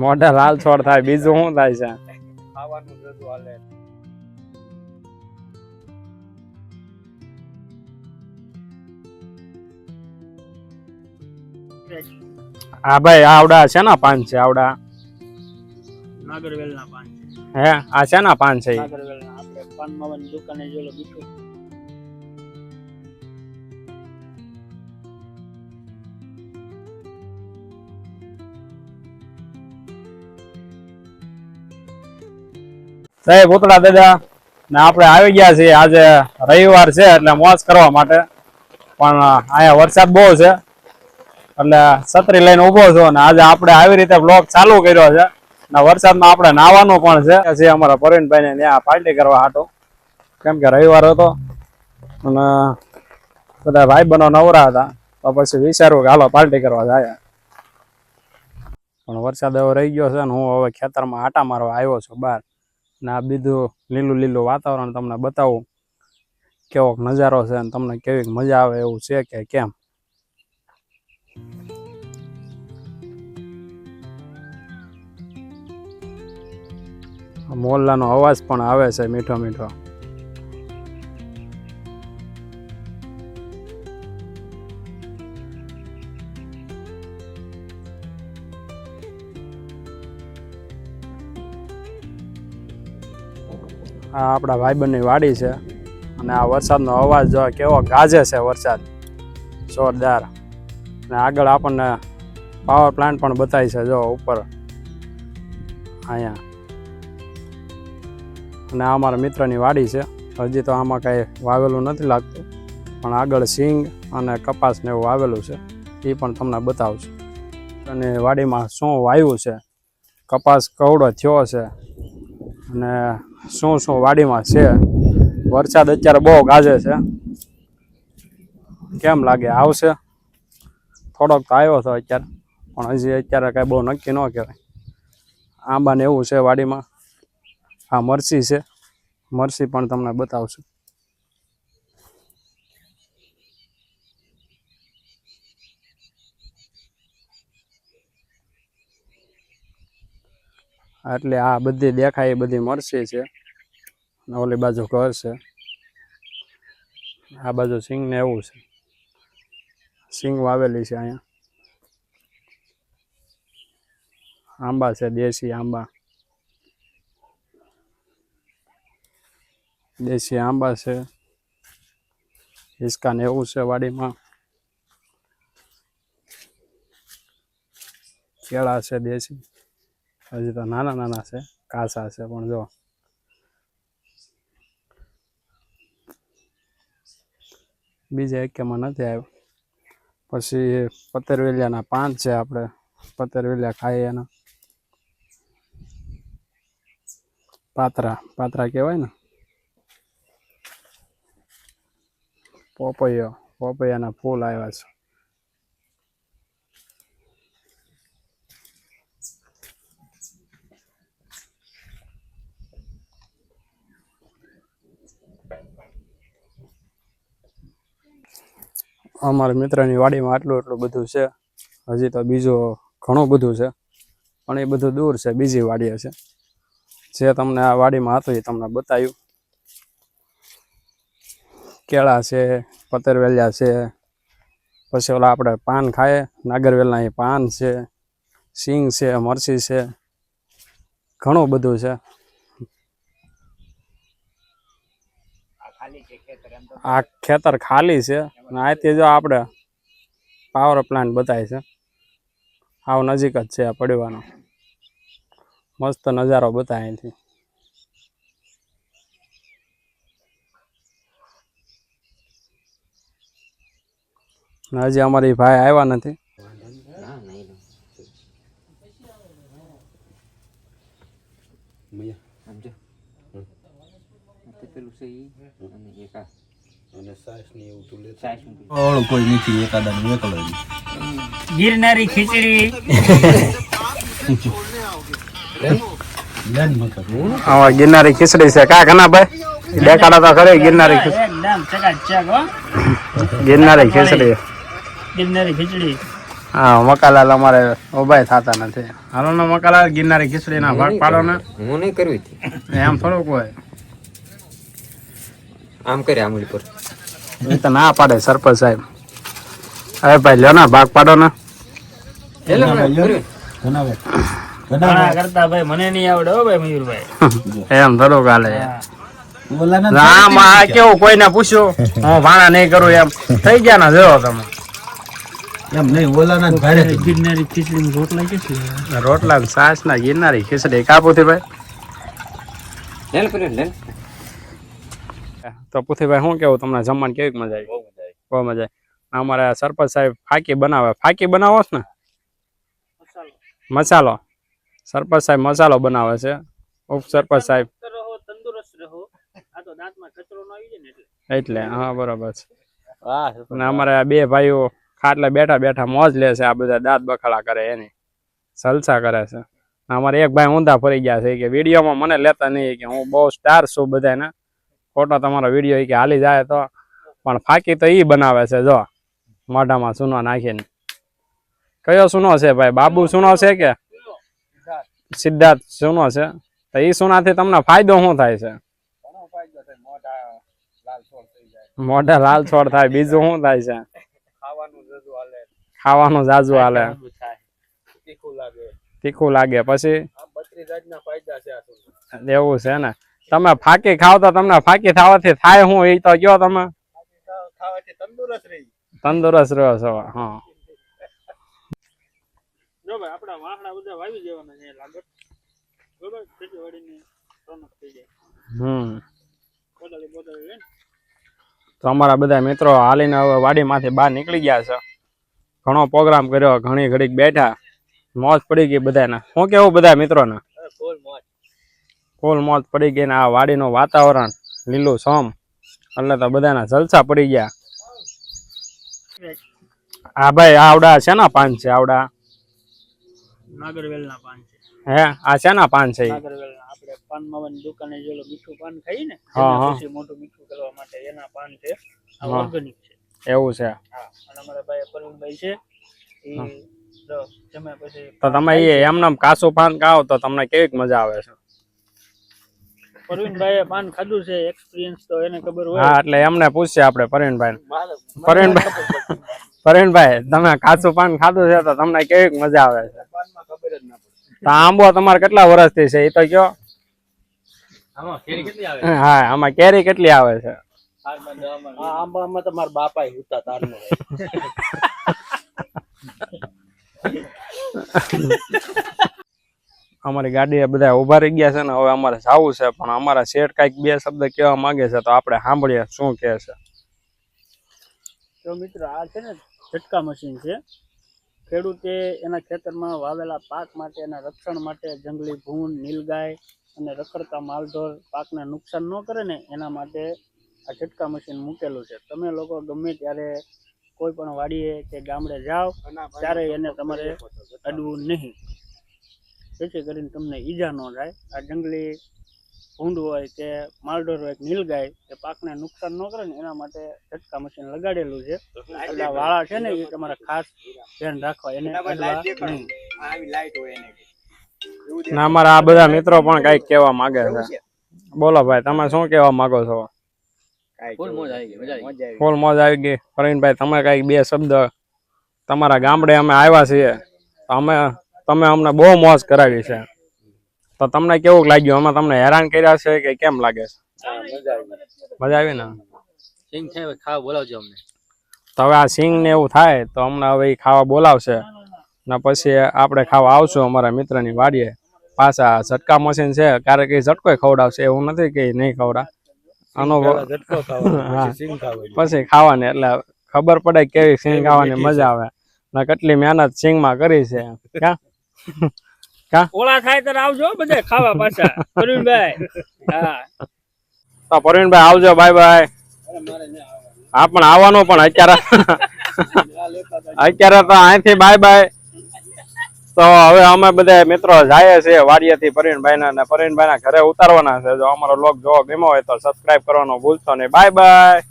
મોઢા લાલ છોડ થાય બીજું શું થાય છે? ખાવાનું બધું હાલે. હા ભાઈ આવડા છે ને પાન છે આવડા. નાગરવેલ ના પાન હે આ છે ને પાન છે નાગરવેલ ના આપણે પાન માવાની દુકાને જોલો મીઠું. જય ભૂતળા દાદા. ને આપણે આવી ગયા છીએ. આજે રવિવાર છે એટલે મોજ કરવા માટે. પણ અહીંયા વરસાદ બહુ છે. એટલે છત્રી લઈને ઊભો છું. ને આજે આપણે આવી રીતે બ્લોક ચાલુ કર્યો છે. ને વરસાદમાં આપણે નાવાનું પણ છે. જે અમારા પ્રવીણભાઈ ને ત્યાં પાર્ટી કરવા હાટો. કેમ કે રવિવાર હતો. અને બધા ભાઈ બનો નવરા હતા. તો પછી વિચાર્યું કે હાલો પાર્ટી કરવા જાય. પણ વરસાદ હવે રહી ગયો છે ને હું હવે ખેતરમાં આટા મારવા આવ્યો છું બહાર. ને આ બીજું લીલું લીલું વાતાવરણ તમને બતાવું. કેવો નજારો છે અને તમને કેવી મજા આવે એવું છે કે કેમ? મોરલાનો અવાજ પણ આવે છે મીઠો મીઠો. આ આપણા ભાઈબંધની વાડી છે. અને આ વરસાદનો અવાજ જો કેવો ગાજે છે વરસાદ. જોરદાર. અને આગળ આપણને પાવર પ્લાન્ટ પણ બતાવી છે જો ઉપર. અહીંયા. અને આ અમારા મિત્રની વાડી છે. હજી તો આમાં કાંઈ વાવેલું નથી લાગતું. પણ આગળ સિંગ અને કપાસ ને એવું વાવેલું છે. એ પણ તમને બતાવશું. અને વાડીમાં શું વાયુ છે? કપાસ કવડો થયો છે? અને શું શું વાડીમાં છે? વરસાદ અત્યારે બહુ ગાજે છે. કેમ લાગે? આવશે? થોડોક તો આવ્યો હતો અત્યારે, પણ હજી અત્યારે કાંઈ બહુ નક્કી ન કહેવાય. આંબાને એવું છે વાડીમાં. આ મરસી છે. મરસી પણ તમને બતાવશું. એટલે આ બધી દેખાય, એ બધી મરસી છે. ઓલી બાજુ ઘર છે આ બાજુ સિંગ ને એવું છે. સિંગ વાવેલી છે અહીંયા. આંબા છે, દેશી આંબા. દેશી આંબા છે. હિસકા ને એવું છે વાડીમાં. કેળા છે, દેશી. હજી તો નાના નાના છે કાસા છે, પણ જો. બીજા એકેમાં નથી આવ્યો. પછી પતરવેલિયાના પાંચ છે આપણે, પતરવેલિયા ખાઈએ એના. પાતરા પાતરા કહેવાય ને? પોપૈયો, પોપૈયાના ફૂલ આવ્યા છે. અમારા મિત્રની વાડીમાં આટલું એટલું બધું છે. હજી તો બીજું ઘણું બધું છે. પણ એ બધું દૂર છે, બીજી વાડીએ છે. જે તમને આ વાડીમાં હતું એ તમને બતાવ્યું. કેળા છે, પતરવેલિયા છે, પછી ઓલા આપણે પાન ખાઈએ, નાગરવેલના એ પાન છે, સિંગ છે મરસી છે, ઘણું બધું છે આ ખેતર ખાલી છે અને અહીંથી જો આપણે પાવર પ્લાન્ટ બતાય છે. આવ નજીક જ છે આ પડવાનો. મસ્ત નજારો બતાય અહીંથી. હજી અમારી ભાઈ આવ્યા નથી. સમજો? પેલું છે એ અને એક ઓળ કોઈ નથી એકાદા નું એકલો ગિરનારી ખીચડી. આવા ગિરનારી ખીચડી છે. કા ઘણા ભાઈ? દેખાડા તો ખરે ગિરનારી ખીચડી ગિરનારી ખીચડી. ગિરનારી ખીચડી. હા મકાલાલ અમારે ઉભાય થતા નથી. હાલો ને મકાલાલ ગિરનારી ખીચડીના ભાગ પાડો ને. હું નહીં કરવી એમ થોડુંક હોય. આમ કરે આંગળી પર. એ તો ના પાડે સરપંચ સાહેબ. હવે ભાઈ લ્યો ને ભાગ પાડો ને. એટલે હમણાં કર્યું. બનાવે ઘણા કરતા ભાઈ મને નહીં આવડે હો ભાઈ મયુરભાઈ. એમ થોડુંક હાલે. ઓલાના આ કેવું કોઈને પૂછ્યું? હું ભાણા નહીં કરું એમ. થઈ ગયા ને જોયો તમે. એમ નહીં ઓલાના ભારે ગિરનારી ખીચડી રોટલા સાસ રોટલા ને ના ગિરનારી ખીચડી. ભાઈ. કર્યું, લે ને. તો પુથીભાઈ શું કેવું? તમને જમવાની કેવી મજા આવી? બહુ મજા આવી. અમારે સરપંચ સાહેબ ફાકી બનાવે. ફાકી બનાવો છો ને? મસાલો. સરપંચ સાહેબ મસાલો બનાવે છે. ઉપ સરપંચ સાહેબ. રહો તંદુરસ્ત રહો. આ તો દાંતમાં કચરો ન આવી જાય ને એટલે. એટલે હા બરાબર છે. અને અમારે આ બે ભાઈઓ ખાટલે બેઠા બેઠા મોજ લે છે આ બધા દાંત બખાડા કરે એની. સલસા કરે છે. અમારે એક ભાઈ ઊંધા ફરી ગયા છે કે વિડીયોમાં મને લેતા નહીં કે હું બહુ સ્ટાર છું બધાને ખોટો તમારો વીડિયો કે હાલી જાય તો. પણ ફાકી તો એ બનાવે છે જો. મોઢામાં સુનો નાખીને. કયો સુનો છે ભાઈ? બાબુ સુનો છે કે? સિદ્ધાર્થ સુનો છે. તો એ સુનાથી તમને ફાયદો શું થાય છે? મોઢા લાલ છોડ થાય. બીજું શું થાય છે? ખાવાનું જાજુ હાલે. તીખું લાગે. પછી? એવું છે ને? તમે ફાકી ખાવ તો તમને ફાકી થવાથી થાય શું એ તો કયો તમે? તંદુરસ્ત રહ્યો છો હા. જો ભાઈ આપણા વાહણા બધા વાવી દેવાના છે લાગત બરોબર? ખેતીવાડીની રોનક થઈ જાય. હમ. લઈને. તો અમારા બધા મિત્રો હાલીને હવે વાડીમાંથી બહાર નીકળી ગયા છે. ઘણો પ્રોગ્રામ કર્યો ઘણી ઘડીક બેઠા. મોજ પડી ગઈ બધાને. શું કેવું બધા મિત્રોને? ફૂલ મોત પડી ગઈ ને આ વાડીનું વાતાવરણ લીલું સોમ. એટલે તો બધાના જલસા પડી ગયા. હા ભાઈ આવડા શેના પાન છે આવડા? નાગરવેલના પાન છે. હે આ શેના પાન છે નાગરવેલના. આપણે પાન માવાની દુકાને જે મીઠું પાન ખાઈએ ને. પછી મોટું મીઠું કરવા માટે એના પાન છે. આ ઓર્ગેનિક છે. એવું છે. હા અને અમારા ભાઈ પરવીનભાઈ છે. એ જો જમે પછી તો તમે એમ એમનેમ કાસું પાન ખાઓ તો તમને કેવી મજા આવે છે. પરવીનભાઈએ પાન ખાધું છે એક્સપિરિયન્સ તો એને ખબર હોય. હા એટલે એમને પૂછીએ આપણે પરવીનભાઈ મારે- પરવીનભાઈ પરવીનભાઈ તમે કાચું પાન ખાધું છે તો તમને કેવી મજા આવે છે? પાનમાં ખબર જ ના પડે. તો આંબો તમારે કેટલા વર્ષથી છે? એ તો કયો? આમાં કેરી કેટલી આવે? હા આમાં કેરી કેટલી આવે છે? હા આંબામાં તમારા બાપા હુતા તારનો. અમારી ગાડી બધા ઊભા રહી ગયા છે ને હવે અમારે જવું છે પણ અમારા શેઠ કાંઈક બે શબ્દ કહેવા માંગે છે તો આપણે સાંભળીએ શું કહે છે. તો મિત્રો આ છે ને ઝટકા મશીન છે. ખેડૂતે એના ખેતરમાં વાવેલા પાક માટે એના રક્ષણ માટે જંગલી ભૂંડ નીલગાય અને રખડતા માલઢોર પાકને નુકસાન ન કરે ને એના માટે આ ઝટકા મશીન મૂકેલું છે. તમે લોકો ગમે ત્યારે કોઈ પણ વાડીએ કે ગામડે જાઓ ત્યારે એને તમારે અડવું નહીં. જેથી કરીને તમને ઈજા ન જાય આ જંગલી ભૂંડ હોય કે માલડોર હોય કે નીલગાય એ પાકને નુકસાન ન કરે ને એના માટે ઝટકા મશીન લગાડેલું છે. એટલે વાળા છે ને એ તમારે ખાસ ધ્યાન રાખવા. એને ના અમારા આ બધા મિત્રો પણ કંઈક કહેવા માંગે છે. બોલો ભાઈ તમે શું કહેવા માંગો છો? ફૂલ મોજ આવી ગઈ મજા આવી ફૂલ મોજ પ્રવીણભાઈ તમે કંઈક બે શબ્દ. તમારા ગામડે અમે આવ્યા છીએ. અમે તમે અમને બહુ મોજ કરાવી છે. તો તમને કેવું લાગ્યું? અમે તમને હેરાન કર્યા છે કે કેમ લાગે છે? મજા આવી. ને? સિંગ થાય ખાવા બોલાવજો અમને. તો હવે આ સિંગ ને એવું થાય તો અમને હવે ખાવા બોલાવશે. ને પછી આપણે ખાવા આવશું અમારા મિત્રની વાડીએ. પાછા ઝટકા મશીન છે ક્યારેક એ ઝટકો ખવડાવશે એવું નથી કે નહીં ખવડા આનો પછી ખાવાની. એટલે ખબર પડે કેવી સિંગ ખાવાની મજા આવે. ને કેટલી મહેનત સિંગમાં કરી છે. ક્યાં? ઓળા થાય ત્યારે આવજો બધા ખાવા પાછા. પ્રવીણભાઈ હા. તો પ્રવીણભાઈ આવજો બાય બાય. હા પણ આવવાનું પણ અત્યારે. અત્યારે તો અહીંથી બાય બાય. તો હવે અમે બધા મિત્રો જાય છે વાડિયાથી પરવીનભાઈ ના અને પરવીનભાઈ ના ઘરે ઉતારવાના છે. જો અમારો લોક જો ગમ્યો હોય તો સબસ્ક્રાઇબ કરવાનું ભૂલશો નહીં. Bye bye.